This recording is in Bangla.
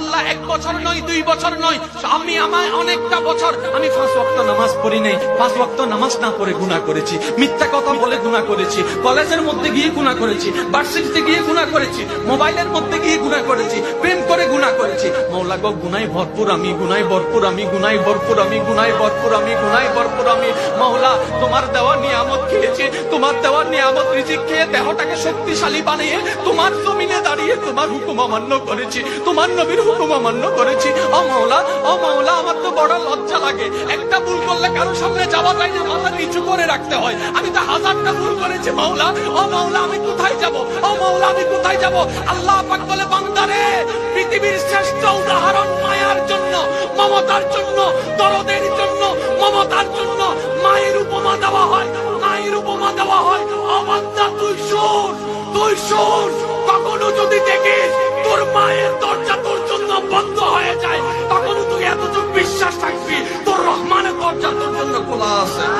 আল্লাহ এক বছর নয়, দুই বছর নয়। আমি আমার অনেকটা বছর আমি পাঁচ ওয়াক্ত নামাজ পড়ি নাই। পাঁচ ওয়াক্ত নামাজ না পড়ে গুণা করেছি। মিথ্যা কথা বলে গুণা করেছি। কলেজের মধ্যে গিয়ে গুণা করেছি। ভার্সিটিতে গিয়ে গুণা করেছি। মোবাইলের মধ্যে গিয়ে গুণা করেছি। প্রেম করে গুণা করেছি। মৌলা গো গুনাই ভরপুর আমি গুনাই ভরপুর আমি গুনাই ভরপুর আমি গুনাই ভরপুর আমি গুনাই ভরপুর আমি। মৌলা, তোমার দেওয়া নিয়ামত খেয়েছি। তোমার দেওয়া নিয়ামত রিজিক খেয়ে দেহটাকে শক্তিশালী বানিয়ে তোমার জমিনে তোমার হুকুম অমান্য করেছি। তোমার নবীর হুকুম অমান্য করেছি। ও মাওলা ও মাওলা, আমার তো বড় লজ্জা লাগে। একটা ভুল করলে কারও সামনে যাওয়া যায় না, মাথা নিচু করে রাখতে হয়। আমি তো হাজারটা ভুল করেছি, মাওলা। ও মাওলা, আমি কোথায় যাব? ও মাওলা, আমি কোথায় যাব? আল্লাহ পাক বলে বান্দারে পৃথিবীর শ্রেষ্ঠ উদাহরণ মায়ার জন্য, মমতার জন্য, দরদের জন্য, মমতার জন্য মায়ের উপমা দেওয়া হয়, মায়ের উপমা দেওয়া হয়। অবান্দা তুই শোন তুই শোন। যদি দেখিস তোর মায়ের দরজা তোর জন্য বন্ধ হয়ে যায় তখন তুই এতটুকু বিশ্বাস থাকবি, তোর রহমানের দরজা তোর জন্য খোলা আছে।